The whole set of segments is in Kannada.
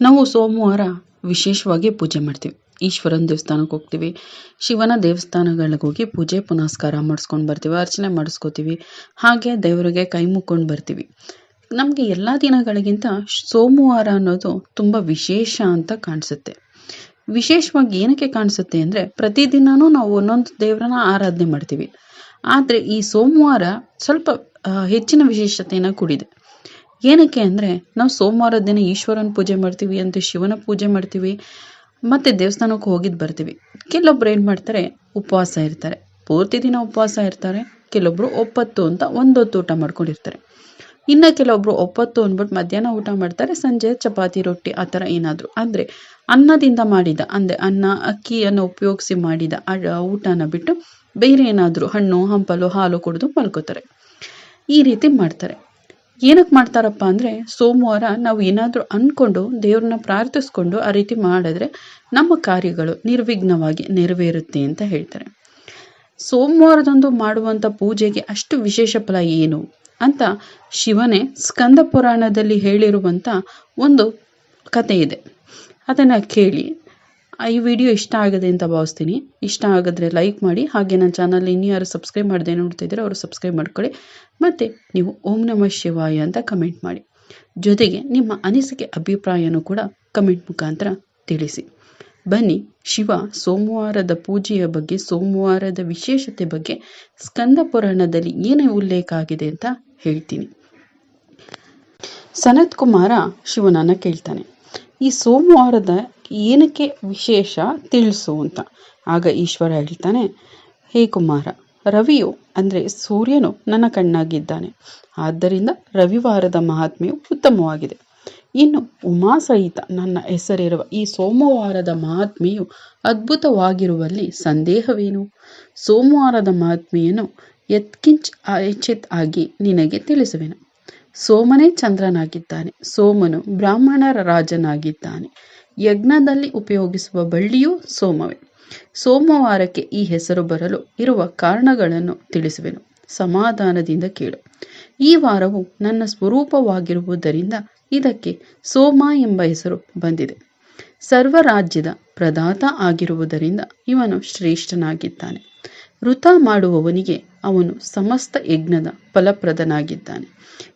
ನಾವು ಸೋಮವಾರ ವಿಶೇಷವಾಗಿ ಪೂಜೆ ಮಾಡ್ತೀವಿ. ಈಶ್ವರನ ದೇವಸ್ಥಾನಕ್ಕೆ ಹೋಗ್ತೀವಿ. ಶಿವನ ದೇವಸ್ಥಾನಗಳಿಗೆ ಹೋಗಿ ಪೂಜೆ ಪುನಸ್ಕಾರ ಮಾಡಿಸ್ಕೊಂಡು ಬರ್ತೀವಿ. ಅರ್ಚನೆ ಮಾಡಿಸ್ಕೋತೀವಿ. ಹಾಗೆ ದೇವರಿಗೆ ಕೈ ಮುಕ್ಕೊಂಡು ಬರ್ತೀವಿ. ನಮಗೆ ಎಲ್ಲ ದಿನಗಳಿಗಿಂತ ಸೋಮವಾರ ಅನ್ನೋದು ತುಂಬ ವಿಶೇಷ ಅಂತ ಕಾಣಿಸುತ್ತೆ. ವಿಶೇಷವಾಗಿ ಏನಕ್ಕೆ ಕಾಣಿಸುತ್ತೆ ಅಂದರೆ ಪ್ರತಿದಿನವೂ ನಾವು ಒಂದೊಂದು ದೇವರನ್ನ ಆರಾಧನೆ ಮಾಡ್ತೀವಿ. ಆದರೆ ಈ ಸೋಮವಾರ ಸ್ವಲ್ಪ ಹೆಚ್ಚಿನ ವಿಶೇಷತೆಯನ್ನು ಕೂಡಿದೆ. ಏನಕ್ಕೆ ಅಂದರೆ ನಾವು ಸೋಮವಾರದ ದಿನ ಈಶ್ವರನ ಪೂಜೆ ಮಾಡ್ತೀವಿ ಅಂತ ಶಿವನ ಪೂಜೆ ಮಾಡ್ತೀವಿ, ಮತ್ತು ದೇವಸ್ಥಾನಕ್ಕೆ ಹೋಗಿದ್ದು ಬರ್ತೀವಿ. ಕೆಲವೊಬ್ರು ಏನು ಮಾಡ್ತಾರೆ, ಉಪವಾಸ ಇರ್ತಾರೆ. ಪೂರ್ತಿ ದಿನ ಉಪವಾಸ ಇರ್ತಾರೆ, ಕೆಲವೊಬ್ರು ಒಪ್ಪತ್ತು ಅಂತ ಒಂದೊತ್ತು ಊಟ ಮಾಡ್ಕೊಂಡಿರ್ತಾರೆ. ಇನ್ನು ಕೆಲವೊಬ್ರು ಒಪ್ಪತ್ತು ಅಂದ್ಬಿಟ್ಟು ಮಧ್ಯಾಹ್ನ ಊಟ ಮಾಡ್ತಾರೆ, ಸಂಜೆ ಚಪಾತಿ, ರೊಟ್ಟಿ ಆ ಥರ ಏನಾದರೂ. ಅಂದರೆ ಅನ್ನದಿಂದ ಮಾಡಿದ, ಅಂದರೆ ಅನ್ನ, ಅಕ್ಕಿಯನ್ನು ಉಪಯೋಗಿಸಿ ಮಾಡಿದ ಊಟನ ಬಿಟ್ಟು ಬೇರೆ ಏನಾದರೂ ಹಣ್ಣು, ಹಂಪಲು, ಹಾಲು ಕುಡಿದು ಮಲ್ಕೋತಾರೆ. ಈ ರೀತಿ ಮಾಡ್ತಾರೆ. ಏನಕ್ಕೆ ಮಾಡ್ತಾರಪ್ಪ ಅಂದರೆ ಸೋಮವಾರ ನಾವು ಏನಾದರೂ ಅಂದ್ಕೊಂಡು ದೇವ್ರನ್ನ ಪ್ರಾರ್ಥಿಸ್ಕೊಂಡು ಆ ರೀತಿ ಮಾಡಿದ್ರೆ ನಮ್ಮ ಕಾರ್ಯಗಳು ನಿರ್ವಿಘ್ನವಾಗಿ ನೆರವೇರುತ್ತೆ ಅಂತ ಹೇಳ್ತಾರೆ. ಸೋಮವಾರದಂದು ಮಾಡುವಂಥ ಪೂಜೆಗೆ ಅಷ್ಟು ವಿಶೇಷ ಫಲ ಏನು ಅಂತ ಶಿವನೇ ಸ್ಕಂದ ಪುರಾಣದಲ್ಲಿ ಹೇಳಿರುವಂಥ ಒಂದು ಕತೆ ಇದೆ. ಅದನ್ನು ಕೇಳಿ ಈ ವಿಡಿಯೋ ಇಷ್ಟ ಆಗಿದೆ ಅಂತ ಭಾವಿಸ್ತೀನಿ. ಇಷ್ಟ ಆಗಿದ್ರೆ ಲೈಕ್ ಮಾಡಿ, ಹಾಗೆ ನನ್ನ ಚಾನಲ್ ಇನ್ನು ಯಾರು ಸಬ್ಸ್ಕ್ರೈಬ್ ಮಾಡದೆ ನೋಡ್ತಿದ್ದೀರೋ ಅವರು ಸಬ್ಸ್ಕ್ರೈಬ್ ಮಾಡ್ಕೊಳ್ಳಿ. ಮತ್ತು ನೀವು ಓಂ ನಮಃ ಶಿವಾಯ ಅಂತ ಕಮೆಂಟ್ ಮಾಡಿ. ಜೊತೆಗೆ ನಿಮ್ಮ ಅನಿಸಿಕೆ, ಅಭಿಪ್ರಾಯನೂ ಕೂಡ ಕಮೆಂಟ್ ಮುಖಾಂತರ ತಿಳಿಸಿ. ಬನ್ನಿ, ಶಿವ ಸೋಮವಾರದ ಪೂಜೆಯ ಬಗ್ಗೆ, ಸೋಮವಾರದ ವಿಶೇಷತೆ ಬಗ್ಗೆ ಸ್ಕಂದ ಪುರಾಣದಲ್ಲಿ ಏನೇ ಉಲ್ಲೇಖ ಆಗಿದೆ ಅಂತ ಹೇಳ್ತೀನಿ. ಸನತ್ ಕುಮಾರ ಶಿವನನ್ನು ಕೇಳ್ತಾನೆ. ಈ ಸೋಮವಾರದ ಏನಕ್ಕೆ ವಿಶೇಷ ತಿಳಿಸು ಅಂತ. ಆಗ ಈಶ್ವರ ಹೇಳ್ತಾನೆ, ಹೇ ಕುಮಾರ, ರವಿಯು ಅಂದರೆ ಸೂರ್ಯನು ನನ್ನ ಕಣ್ಣಾಗಿದ್ದಾನೆ. ಆದ್ದರಿಂದ ರವಿವಾರದ ಮಹಾತ್ಮೆಯು ಉತ್ತಮವಾಗಿದೆ. ಇನ್ನು ಉಮಾ ಸಹಿತ ನನ್ನ ಹೆಸರಿರುವ ಈ ಸೋಮವಾರದ ಮಹಾತ್ಮೆಯು ಅದ್ಭುತವಾಗಿರುವಲ್ಲಿ ಸಂದೇಹವೇನು? ಸೋಮವಾರದ ಮಹಾತ್ಮೆಯನ್ನು ಯತ್ಕಿಂಚ್ ಎಚ್ಚೆತ್ ಆಗಿ ನಿನಗೆ ತಿಳಿಸುವೆನು. ಸೋಮನೇ ಚಂದ್ರನಾಗಿದ್ದಾನೆ. ಸೋಮನು ಬ್ರಾಹ್ಮಣರ ರಾಜನಾಗಿದ್ದಾನೆ. ಯಜ್ಞದಲ್ಲಿ ಉಪಯೋಗಿಸುವ ಬಳ್ಳಿಯೂ ಸೋಮವೇ. ಸೋಮವಾರಕ್ಕೆ ಈ ಹೆಸರು ಬರಲು ಇರುವ ಕಾರಣಗಳನ್ನು ತಿಳಿಸುವೆನು. ಸಮಾಧಾನದಿಂದ ಕೇಳು. ಈ ವಾರವು ನನ್ನ ಸ್ವರೂಪವಾಗಿರುವುದರಿಂದ ಇದಕ್ಕೆ ಸೋಮ ಎಂಬ ಹೆಸರು ಬಂದಿದೆ. ಸರ್ವರಾಜ್ಯದ ಪ್ರದಾತ ಆಗಿರುವುದರಿಂದ ಇವನು ಶ್ರೇಷ್ಠನಾಗಿದ್ದಾನೆ. ವೃತ ಮಾಡುವವನಿಗೆ ಅವನು ಸಮಸ್ತ ಯಜ್ಞದ ಫಲಪ್ರದನಾಗಿದ್ದಾನೆ.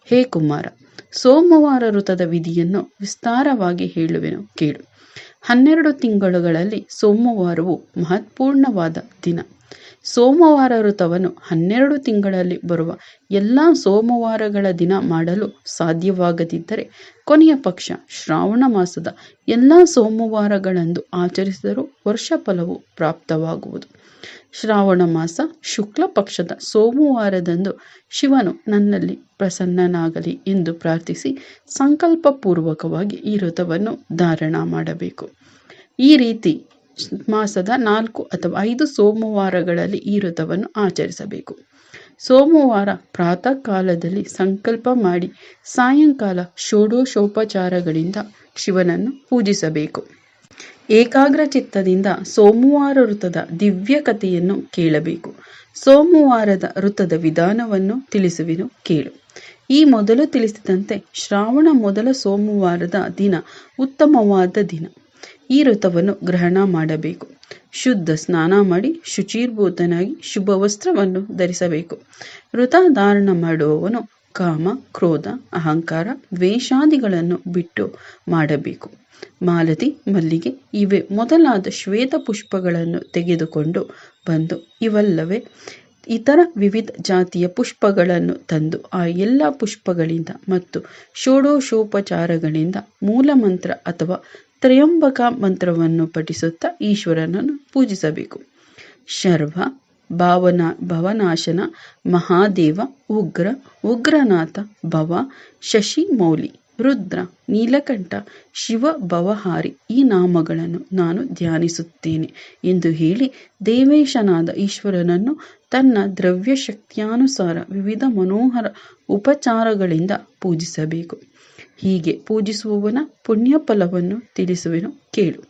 ಹೇ ಕುಮಾರ, ಸೋಮವಾರ ವೃತದ ವಿಧಿಯನ್ನು ವಿಸ್ತಾರವಾಗಿ ಹೇಳುವೆನು. ಕೇಳು. ಹನ್ನೆರಡು ತಿಂಗಳುಗಳಲ್ಲಿ ಸೋಮವಾರವು ಮಹತ್ಪೂರ್ಣವಾದ ದಿನ. ಸೋಮವಾರ ಋತವನ್ನು ಹನ್ನೆರಡು ತಿಂಗಳಲ್ಲಿ ಬರುವ ಎಲ್ಲ ಸೋಮವಾರಗಳ ದಿನ ಮಾಡಲು ಸಾಧ್ಯವಾಗದಿದ್ದರೆ ಕೊನೆಯ ಪಕ್ಷ ಶ್ರಾವಣ ಮಾಸದ ಎಲ್ಲ ಸೋಮವಾರಗಳಂದು ಆಚರಿಸಿದರೂ ವರ್ಷ ಫಲವು ಪ್ರಾಪ್ತವಾಗುವುದು. ಶ್ರಾವಣ ಮಾಸ ಶುಕ್ಲ ಪಕ್ಷದ ಸೋಮವಾರದಂದು ಶಿವನು ನನ್ನಲ್ಲಿ ಪ್ರಸನ್ನನಾಗಲಿ ಎಂದು ಪ್ರಾರ್ಥಿಸಿ ಸಂಕಲ್ಪಪೂರ್ವಕವಾಗಿ ಈ ವ್ರತವನ್ನು ಧಾರಣ ಮಾಡಬೇಕು. ಈ ರೀತಿ ಮಾಸದ ನಾಲ್ಕು ಅಥವಾ ಐದು ಸೋಮವಾರಗಳಲ್ಲಿ ಈ ವ್ರತವನ್ನು ಆಚರಿಸಬೇಕು. ಸೋಮವಾರ ಪ್ರಾತಃ ಕಾಲದಲ್ಲಿ ಸಂಕಲ್ಪ ಮಾಡಿ ಸಾಯಂಕಾಲ ಷೋಡಶೋಪಚಾರಗಳಿಂದ ಶಿವನನ್ನು ಪೂಜಿಸಬೇಕು. ಏಕಾಗ್ರ ಚಿತ್ತದಿಂದ ಸೋಮವಾರ ವೃತದ ದಿವ್ಯ ಕಥೆಯನ್ನು ಕೇಳಬೇಕು. ಸೋಮವಾರದ ವೃತದ ವಿಧಾನವನ್ನು ತಿಳಿಸುವೆನು, ಕೇಳು. ಈ ಮೊದಲು ತಿಳಿಸಿದಂತೆ ಶ್ರಾವಣ ಮೊದಲ ಸೋಮವಾರದ ದಿನ ಉತ್ತಮವಾದ ದಿನ. ಈ ವೃತವನ್ನು ಗ್ರಹಣ ಮಾಡಬೇಕು. ಶುದ್ಧ ಸ್ನಾನ ಮಾಡಿ ಶುಚಿರ್ಭೂತನಾಗಿ ಶುಭ ವಸ್ತ್ರವನ್ನು ಧರಿಸಬೇಕು. ವೃತ ಧಾರಣ ಮಾಡುವವನು ಕಾಮ, ಕ್ರೋಧ, ಅಹಂಕಾರ, ದ್ವೇಷಾದಿಗಳನ್ನು ಬಿಟ್ಟು ಮಾಡಬೇಕು. ಮಾಲತಿ ಮಲ್ಲಿಗೆ ಇವೆ ಮೊದಲಾದ ಶ್ವೇತ ಪುಷ್ಪಗಳನ್ನು ತೆಗೆದುಕೊಂಡು ಬಂದು ಇವಲ್ಲವೇ ಇತರ ವಿವಿಧ ಜಾತಿಯ ಪುಷ್ಪಗಳನ್ನು ತಂದು ಆ ಎಲ್ಲ ಪುಷ್ಪಗಳಿಂದ ಮತ್ತು ಷೋಡಶೋಪಚಾರಗಳಿಂದ ಮೂಲ ಮಂತ್ರ ಅಥವಾ ತ್ರಯಂಬಕ ಮಂತ್ರವನ್ನು ಪಠಿಸುತ್ತಾ ಈಶ್ವರನನ್ನು ಪೂಜಿಸಬೇಕು. ಶರ್ವ, ಭಾವನಾ, ಭವನಾಶನ, ಮಹಾದೇವ, ಉಗ್ರ, ಉಗ್ರನಾಥ, ಭವ, ಶಶಿ, ಮೌಲಿ ರುದ್ರ, ನೀಲಕಂಠ, ಶಿವ ಭವಹಾರಿ ಈ ನಾಮಗಳನ್ನು ನಾನು ಧ್ಯಾನಿಸುತ್ತೇನೆ ಎಂದು ಹೇಳಿ ದೇವೇಶನಾದ ಈಶ್ವರನನ್ನು ತನ್ನ ದ್ರವ್ಯ ಶಕ್ತಿಯಾನುಸಾರ ವಿವಿಧ ಮನೋಹರ ಉಪಚಾರಗಳಿಂದ ಪೂಜಿಸಬೇಕು. ಹೀಗೆ ಪೂಜಿಸುವವನ ಪುಣ್ಯ ಫಲವನ್ನು ತಿಳಿಸುವೆನು ಕೇಳು.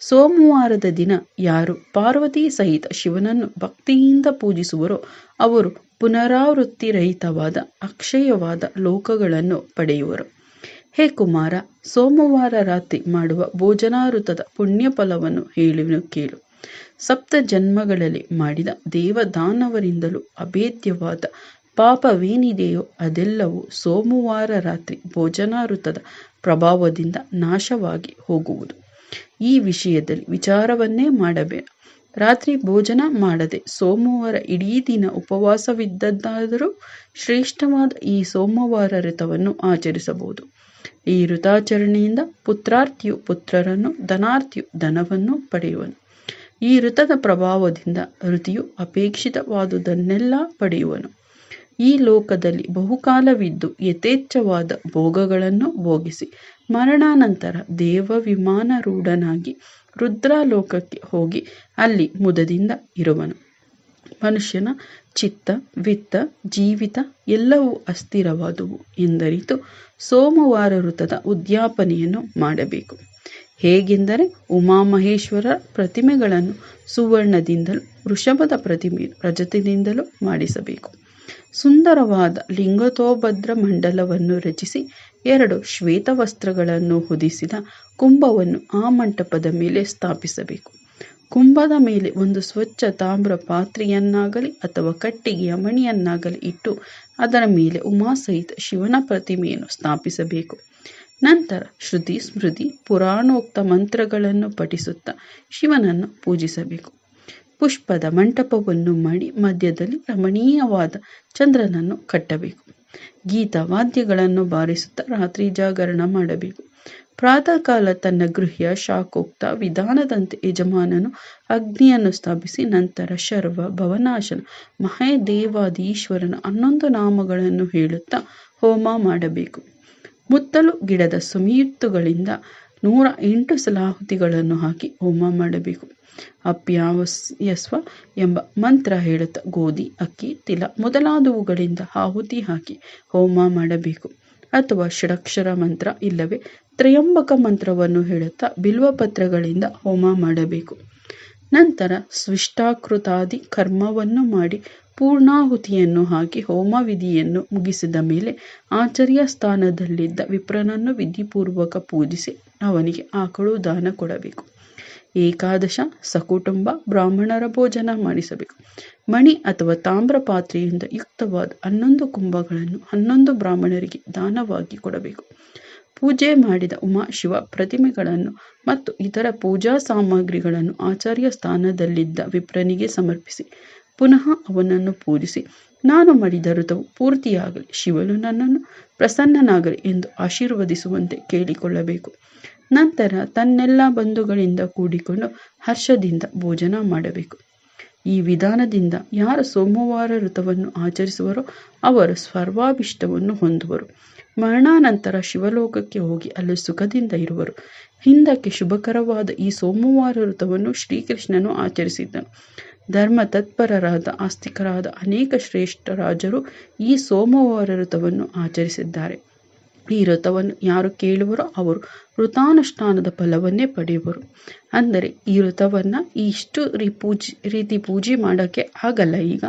ಸೋಮವಾರದ ದಿನ ಯಾರು ಪಾರ್ವತಿ ಸಹಿತ ಶಿವನನ್ನು ಭಕ್ತಿಯಿಂದ ಪೂಜಿಸುವರೋ ಅವರು ಪುನರಾವೃತ್ತಿರಹಿತವಾದ ಅಕ್ಷಯವಾದ ಲೋಕಗಳನ್ನು ಪಡೆಯುವರು. ಹೇ ಕುಮಾರ, ಸೋಮವಾರ ರಾತ್ರಿ ಮಾಡುವ ಭೋಜನಾರುತದ ಪುಣ್ಯಫಲವನ್ನು ಹೇಳುವೆನು ಕೇಳು. ಸಪ್ತ ಜನ್ಮಗಳಲ್ಲಿ ಮಾಡಿದ ದೇವದಾನವರಿಂದಲೂ ಅಭೇದ್ಯವಾದ ಪಾಪವೇನಿದೆಯೋ ಅದೆಲ್ಲವೂ ಸೋಮವಾರ ರಾತ್ರಿ ಭೋಜನಾರುತದ ಪ್ರಭಾವದಿಂದ ನಾಶವಾಗಿ ಹೋಗುವುದು. ಈ ವಿಷಯದಲ್ಲಿ ವಿಚಾರವನ್ನೇ ಮಾಡಬೇಡ. ರಾತ್ರಿ ಭೋಜನ ಮಾಡದೆ ಸೋಮವಾರ ಇಡೀ ದಿನ ಉಪವಾಸವಿದ್ದದ್ದಾದರೂ ಶ್ರೇಷ್ಠವಾದ ಈ ಸೋಮವಾರ ವ್ರತವನ್ನು ಆಚರಿಸಬಹುದು. ಈ ಋತಾಚರಣೆಯಿಂದ ಪುತ್ರಾರ್ಥಿಯು ಪುತ್ರರನ್ನು ಧನಾರ್ಥಿಯು ಧನವನ್ನು ಪಡೆಯುವನು. ಈ ಋತದ ಪ್ರಭಾವದಿಂದ ಋತಿಯು ಅಪೇಕ್ಷಿತವಾದುದನ್ನೆಲ್ಲ ಪಡೆಯುವನು. ಈ ಲೋಕದಲ್ಲಿ ಬಹುಕಾಲವಿದ್ದು ಯಥೇಚ್ಛವಾದ ಭೋಗಗಳನ್ನು ಭೋಗಿಸಿ, ಮರಣಾನಂತರ ದೇವ ವಿಮಾನರೂಢನಾಗಿ ರುದ್ರಾಲೋಕಕ್ಕೆ ಹೋಗಿ ಅಲ್ಲಿ ಮುದದಿಂದ ಇರುವನು. ಮನುಷ್ಯನ ಚಿತ್ತ, ವಿತ್ತ, ಜೀವಿತ ಎಲ್ಲವೂ ಅಸ್ಥಿರವಾದುವು ಎಂದರಿತು ಸೋಮವಾರ ವೃತದ ಉದ್ಯಾಪನೆಯನ್ನು ಮಾಡಬೇಕು. ಹೇಗೆಂದರೆ ಉಮಾಮಹೇಶ್ವರ ಪ್ರತಿಮೆಗಳನ್ನು ಸುವರ್ಣದಿಂದಲೂ, ವೃಷಭದ ಪ್ರತಿಮೆ ರಜತದಿಂದಲೂ ಮಾಡಿಸಬೇಕು. ಸುಂದರವಾದ ಲಿಂಗತೋಭದ್ರ ಮಂಡಲವನ್ನು ರಚಿಸಿ ಎರಡು ಶ್ವೇತ ವಸ್ತ್ರಗಳನ್ನು ಹೊದಿಸಿದ ಕುಂಭವನ್ನು ಆ ಮಂಟಪದ ಮೇಲೆ ಸ್ಥಾಪಿಸಬೇಕು. ಕುಂಭದ ಮೇಲೆ ಒಂದು ಸ್ವಚ್ಛ ತಾಮ್ರ ಪಾತ್ರೆಯನ್ನಾಗಲಿ ಅಥವಾ ಕಟ್ಟಿಗೆಯ ಮಣಿಯನ್ನಾಗಲಿ ಇಟ್ಟು ಅದರ ಮೇಲೆ ಉಮಾಸಹಿತ ಶಿವನ ಪ್ರತಿಮೆಯನ್ನು ಸ್ಥಾಪಿಸಬೇಕು. ನಂತರ ಶ್ರುತಿ ಸ್ಮೃತಿ ಪುರಾಣೋಕ್ತ ಮಂತ್ರಗಳನ್ನು ಪಠಿಸುತ್ತಾ ಶಿವನನ್ನು ಪೂಜಿಸಬೇಕು. ಪುಷ್ಪದ ಮಂಟಪವನ್ನು ಮಾಡಿ ಮಧ್ಯದಲ್ಲಿ ರಮಣೀಯವಾದ ಚಂದ್ರನನ್ನು ಕಟ್ಟಬೇಕು. ಗೀತ ವಾದ್ಯಗಳನ್ನು ಬಾರಿಸುತ್ತಾ ರಾತ್ರಿ ಜಾಗರಣ ಮಾಡಬೇಕು. ಪ್ರಾತಃ ಕಾಲ ತನ್ನ ಗೃಹ್ಯ, ಶಾಖೋಕ್ತ, ವಿಧಾನದಂತೆ ಯಜಮಾನನು ಅಗ್ನಿಯನ್ನು ಸ್ಥಾಪಿಸಿ ನಂತರ ಶರ್ವ, ಭವನಾಶನ ಮಹಾದೇವಾದೀಶ್ವರನ ಹನ್ನೊಂದು ನಾಮಗಳನ್ನು ಹೇಳುತ್ತಾ ಹೋಮ ಮಾಡಬೇಕು. ಮುತ್ತಲು ಗಿಡದ ಸುಮಿಯುತ್ತುಗಳಿಂದ ನೂರ ಎಂಟು ಸಲಾಹುತಿಗಳನ್ನು ಹಾಕಿ ಹೋಮ ಮಾಡಬೇಕು. ಅಪ್ಯಾವಸ್ಯಸ್ವ ಎಂಬ ಮಂತ್ರ ಹೇಳುತ್ತಾ ಗೋಧಿ, ಅಕ್ಕಿ, ತಿಲ ಮೊದಲಾದವುಗಳಿಂದ ಆಹುತಿ ಹಾಕಿ ಹೋಮ ಮಾಡಬೇಕು. ಅಥವಾ ಷಡಕ್ಷರ ಮಂತ್ರ ಇಲ್ಲವೇ ತ್ರಯಂಬಕ ಮಂತ್ರವನ್ನು ಹೇಳುತ್ತಾ ಬಿಲ್ವಪತ್ರಗಳಿಂದ ಹೋಮ ಮಾಡಬೇಕು. ನಂತರ ಸ್ವಿಷ್ಟಾಕೃತಾದಿ ಕರ್ಮವನ್ನು ಮಾಡಿ ಪೂರ್ಣಾಹುತಿಯನ್ನು ಹಾಕಿ ಹೋಮ ವಿಧಿಯನ್ನು ಮುಗಿಸಿದ ಮೇಲೆ ಆಚಾರ್ಯ ಸ್ಥಾನದಲ್ಲಿದ್ದ ವಿಪ್ರನನ್ನು ವಿಧಿಪೂರ್ವಕ ಪೂಜಿಸಿ ಅವನಿಗೆ ಆಕಳು ದಾನ ಕೊಡಬೇಕು. ಏಕಾದಶ ಸಕುಟುಂಬ ಬ್ರಾಹ್ಮಣರ ಭೋಜನ ಮಾಡಿಸಬೇಕು. ಮಣಿ ಅಥವಾ ತಾಮ್ರ ಪಾತ್ರೆಯಿಂದ ಯುಕ್ತವಾದ ಹನ್ನೊಂದು ಕುಂಭಗಳನ್ನು ಹನ್ನೊಂದು ಬ್ರಾಹ್ಮಣರಿಗೆ ದಾನವಾಗಿ ಕೊಡಬೇಕು. ಪೂಜೆ ಮಾಡಿದ ಉಮಾ ಶಿವ ಪ್ರತಿಮೆಗಳನ್ನು ಮತ್ತು ಇತರ ಪೂಜಾ ಸಾಮಗ್ರಿಗಳನ್ನು ಆಚಾರ್ಯ ಸ್ಥಾನದಲ್ಲಿದ್ದ ವಿಪ್ರನಿಗೆ ಸಮರ್ಪಿಸಿ, ಪುನಃ ಅವನನ್ನು ಪೂಜಿಸಿ, ನಾನು ಮಾಡಿದ ಋತವು ಪೂರ್ತಿಯಾಗಲಿ, ಶಿವನು ನನ್ನನ್ನು ಪ್ರಸನ್ನನಾಗಲಿ ಎಂದು ಆಶೀರ್ವದಿಸುವಂತೆ ಕೇಳಿಕೊಳ್ಳಬೇಕು. ನಂತರ ತನ್ನೆಲ್ಲ ಬಂಧುಗಳಿಂದ ಕೂಡಿಕೊಂಡು ಹರ್ಷದಿಂದ ಭೋಜನ ಮಾಡಬೇಕು. ಈ ವಿಧಾನದಿಂದ ಯಾರು ಸೋಮವಾರ ಋತವನ್ನು ಆಚರಿಸುವರೋ ಅವರು ಸರ್ವಾಭಿಷ್ಟವನ್ನು ಹೊಂದುವರು. ಮರಣಾನಂತರ ಶಿವಲೋಕಕ್ಕೆ ಹೋಗಿ ಅಲ್ಲಿ ಸುಖದಿಂದ ಇರುವರು. ಹಿಂದಕ್ಕೆ ಶುಭಕರವಾದ ಈ ಸೋಮವಾರ ಋತವನ್ನು ಶ್ರೀಕೃಷ್ಣನು ಆಚರಿಸಿದ್ದನು. ಧರ್ಮ ತತ್ಪರರಾದ, ಆಸ್ತಿಕರಾದ ಅನೇಕ ಶ್ರೇಷ್ಠ ರಾಜರು ಈ ಸೋಮವಾರ ಋತವನ್ನು ಆಚರಿಸಿದ್ದಾರೆ. ಈ ವ್ರತವನ್ನು ಯಾರು ಕೇಳುವರೋ ಅವರು ವೃತಾನುಷ್ಠಾನದ ಫಲವನ್ನೇ ಪಡೆಯುವರು. ಅಂದರೆ ಈ ವ್ರತವನ್ನು ಇಷ್ಟು ರೀ ಪೂಜೆ, ರೀತಿ ಪೂಜೆ ಮಾಡೋಕ್ಕೆ ಆಗಲ್ಲ ಈಗ.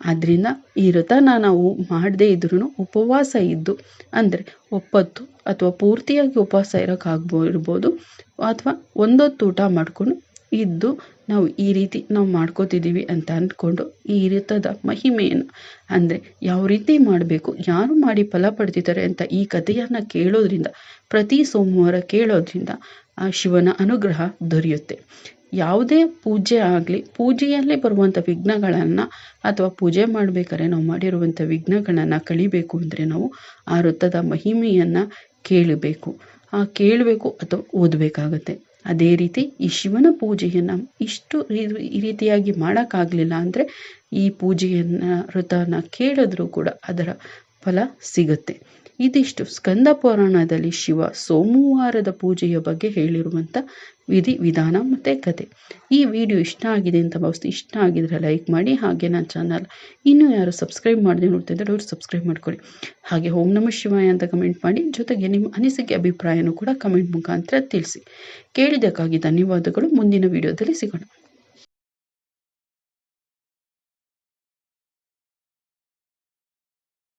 ಆದ್ದರಿಂದ ಈ ವ್ರತನ ನಾವು ಮಾಡದೇ ಇದ್ರೂ ಉಪವಾಸ ಇದ್ದು, ಅಂದರೆ ಒಪ್ಪತ್ತು ಅಥವಾ ಪೂರ್ತಿಯಾಗಿ ಉಪವಾಸ ಇರೋಕ್ಕಾಗ್ಬೋ ಇರ್ಬೋದು, ಅಥವಾ ಒಂದೊತ್ತು ಊಟ ಮಾಡಿಕೊಂಡು ಇದ್ದು ನಾವು ಈ ರೀತಿ ನಾವು ಮಾಡ್ಕೋತಿದ್ದೀವಿ ಅಂತ ಅಂದ್ಕೊಂಡು ಈ ವ್ರತದ ಮಹಿಮೆಯನ್ನು, ಅಂದರೆ ಯಾವ ರೀತಿ ಮಾಡಬೇಕು, ಯಾರು ಮಾಡಿ ಫಲ ಪಡೆದಿದ್ದಾರೆ ಅಂತ ಈ ಕಥೆಯನ್ನು ಕೇಳೋದ್ರಿಂದ, ಪ್ರತಿ ಸೋಮವಾರ ಕೇಳೋದ್ರಿಂದ ಆ ಶಿವನ ಅನುಗ್ರಹ ದೊರೆಯುತ್ತೆ. ಯಾವುದೇ ಪೂಜೆ ಆಗಲಿ, ಪೂಜೆಯಲ್ಲೇ ಬರುವಂಥ ವಿಘ್ನಗಳನ್ನು ಅಥವಾ ಪೂಜೆ ಮಾಡಬೇಕಾದ್ರೆ ನಾವು ಮಾಡಿರುವಂಥ ವಿಘ್ನಗಳನ್ನು ಕಳಿಬೇಕು ಅಂದರೆ ನಾವು ಆ ವೃತ್ತದ ಮಹಿಮೆಯನ್ನು ಕೇಳಬೇಕು. ಆ ಕೇಳಬೇಕು ಅಥವಾ ಓದಬೇಕಾಗತ್ತೆ. ಅದೇ ರೀತಿ ಈ ಶಿವನ ಪೂಜೆಯನ್ನು ಇಷ್ಟು ಈ ರೀತಿಯಾಗಿ ಮಾಡೋಕ್ಕಾಗಲಿಲ್ಲ ಅಂದರೆ ಈ ಪೂಜೆಯನ್ನು ವ್ರತನ ಕೇಳಿದ್ರೂ ಕೂಡ ಅದರ ಫಲ ಸಿಗುತ್ತೆ. ಇದಿಷ್ಟು ಸ್ಕಂದ ಪುರಾಣದಲ್ಲಿ ಶಿವ ಸೋಮವಾರದ ಪೂಜೆಯ ಬಗ್ಗೆ ಹೇಳಿರುವಂಥ ವಿಧಿ ವಿಧಾನ ಮತ್ತು ಕತೆ. ಈ ವಿಡಿಯೋ ಇಷ್ಟ ಆಗಿದೆ ಅಂತ ಭಾವಿಸ್ತು ಇಷ್ಟ ಆಗಿದ್ರೆ ಲೈಕ್ ಮಾಡಿ, ಹಾಗೆ ನನ್ನ ಚಾನಲ್ ಇನ್ನೂ ಯಾರು ಸಬ್ಸ್ಕ್ರೈಬ್ ಮಾಡದೆ ನೋಡ್ತಿದ್ದಾರೆ ಅವರು ಸಬ್ಸ್ಕ್ರೈಬ್ ಮಾಡ್ಕೊಳ್ಳಿ. ಹಾಗೆ ಓಂ ನಮಃ ಶಿವಾಯ ಅಂತ ಕಮೆಂಟ್ ಮಾಡಿ, ಜೊತೆಗೆ ನಿಮ್ಮ ಅನಿಸಿಕೆ, ಅಭಿಪ್ರಾಯನೂ ಕೂಡ ಕಮೆಂಟ್ ಮುಖಾಂತರ ತಿಳಿಸಿ. ಕೇಳಿದ್ದಕ್ಕಾಗಿ ಧನ್ಯವಾದಗಳು. ಮುಂದಿನ ವಿಡಿಯೋದಲ್ಲಿ ಸಿಗೋಣ.